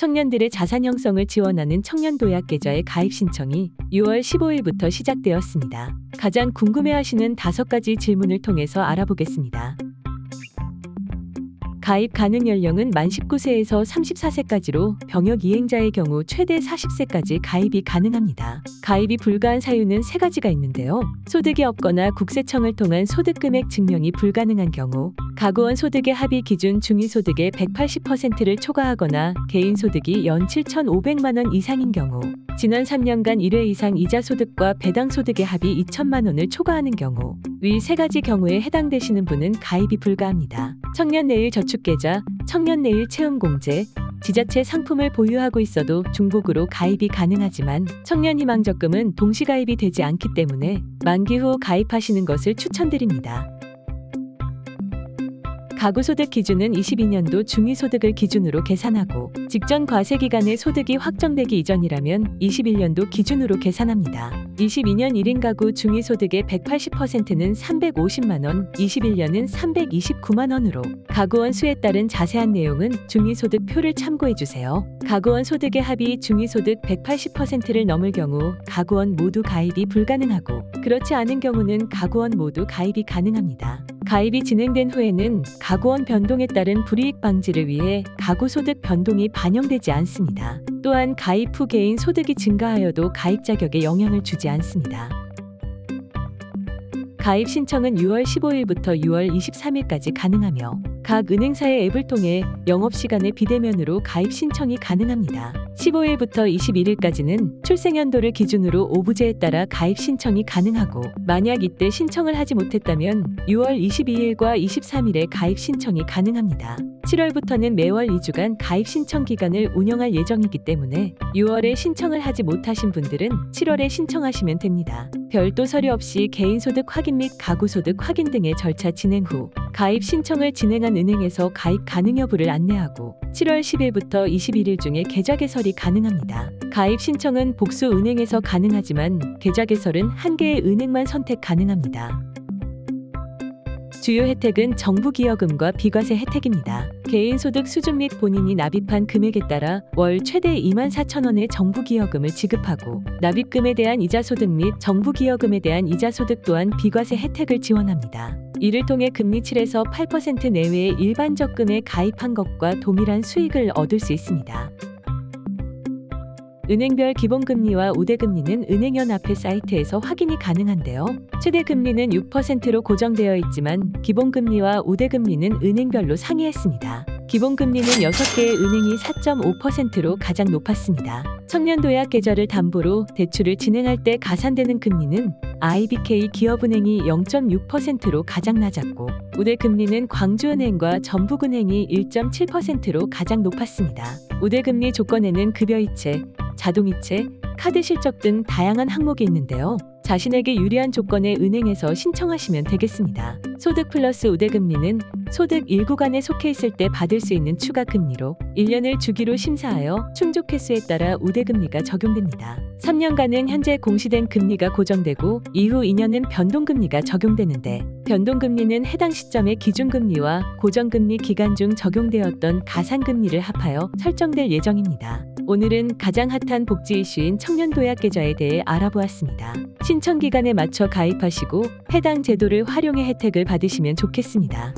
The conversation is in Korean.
청년들의 자산 형성을 지원하는 청년도약 계좌의 가입 신청이 6월 15일부터 시작되었습니다. 가장 궁금해하시는 다섯 가지 질문을 통해서 알아보겠습니다. 가입 가능 연령은 만 19세에서 34세까지로 병역 이행자의 경우 최대 40세까지 가입이 가능합니다. 가입이 불가한 사유는 세 가지가 있는데요. 소득이 없거나 국세청을 통한 소득 금액 증명이 불가능한 경우, 가구원 소득의 합의 기준 중위소득의 180%를 초과하거나 개인 소득이 연 7,500만 원 이상인 경우, 지난 3년간 1회 이상 이자 소득과 배당 소득의 합이 2천만 원을 초과하는 경우, 위 세 가지 경우에 해당되시는 분은 가입이 불가합니다. 청년 내일 저축계좌, 청년 내일 채용공제, 지자체 상품을 보유하고 있어도 중복으로 가입이 가능하지만 청년희망 적금은 동시가입이 되지 않기 때문에 만기 후 가입하시는 것을 추천드립니다. 가구소득 기준은 22년도 중위소득을 기준으로 계산하고 직전 과세 기간의 소득이 확정되기 이전이라면 21년도 기준으로 계산합니다. 22년 1인 가구 중위소득의 180%는 350만 원, 21년은 329만 원으로 가구원 수에 따른 자세한 내용은 중위소득 표를 참고해 주세요. 가구원 소득의 합이 중위소득 180%를 넘을 경우 가구원 모두 가입이 불가능하고 그렇지 않은 경우는 가구원 모두 가입이 가능합니다. 가입이 진행된 후에는 가구원 변동에 따른 불이익 방지를 위해 가구 소득 변동이 반영되지 않습니다. 또한 가입 후 개인 소득이 증가하여도 가입 자격에 영향을 주지 않습니다. 가입 신청은 6월 15일부터 6월 23일까지 가능하며 각 은행사의 앱을 통해 영업시간에 비대면으로 가입 신청이 가능합니다. 15일부터 21일까지는 출생연도를 기준으로 오부제에 따라 가입 신청이 가능하고 만약 이때 신청을 하지 못했다면 6월 22일과 23일에 가입 신청이 가능합니다. 7월부터는 매월 2주간 가입 신청 기간을 운영할 예정이기 때문에 6월에 신청을 하지 못하신 분들은 7월에 신청하시면 됩니다. 별도 서류 없이 개인소득 확인 및 가구소득 확인 등의 절차 진행 후 가입 신청을 진행한 은행에서 가입 가능 여부를 안내하고 7월 10일부터 21일 중에 계좌 개설이 가능합니다. 가입 신청은 복수 은행에서 가능하지만 계좌 개설은 한 개의 은행만 선택 가능합니다. 주요 혜택은 정부 기여금과 비과세 혜택입니다. 개인 소득 수준 및 본인이 납입한 금액에 따라 월 최대 2만 4천 원의 정부 기여금을 지급하고 납입금에 대한 이자 소득 및 정부 기여금에 대한 이자 소득 또한 비과세 혜택을 지원합니다. 이를 통해 금리 7에서 8% 내외의 일반 적금에 가입한 것과 동일한 수익을 얻을 수 있습니다. 은행별 기본금리와 우대금리는 은행연합회 사이트에서 확인이 가능한데요. 최대 금리는 6%로 고정되어 있지만 기본금리와 우대금리는 은행별로 상이했습니다. 기본금리는 6개의 은행이 4.5%로 가장 높았습니다. 청년도약 계좌를 담보로 대출을 진행할 때 가산되는 금리는 IBK 기업은행이 0.6%로 가장 낮았고 우대금리는 광주은행과 전북은행이 1.7%로 가장 높았습니다. 우대금리 조건에는 급여이체, 자동이체, 카드 실적 등 다양한 항목이 있는데요. 자신에게 유리한 조건의 은행에서 신청하시면 되겠습니다. 소득 플러스 우대금리는 소득 1구간에 속해 있을 때 받을 수 있는 추가 금리로 1년을 주기로 심사하여 충족 횟수에 따라 우대금리가 적용됩니다. 3년간은 현재 공시된 금리가 고정되고 이후 2년은 변동금리가 적용되는데 변동금리는 해당 시점의 기준금리와 고정금리 기간 중 적용되었던 가산금리를 합하여 설정될 예정입니다. 오늘은 가장 핫한 복지 이슈인 청년 도약 계좌에 대해 알아보았습니다. 신청 기간에 맞춰 가입하시고 해당 제도를 활용해 혜택을 받으시면 좋겠습니다.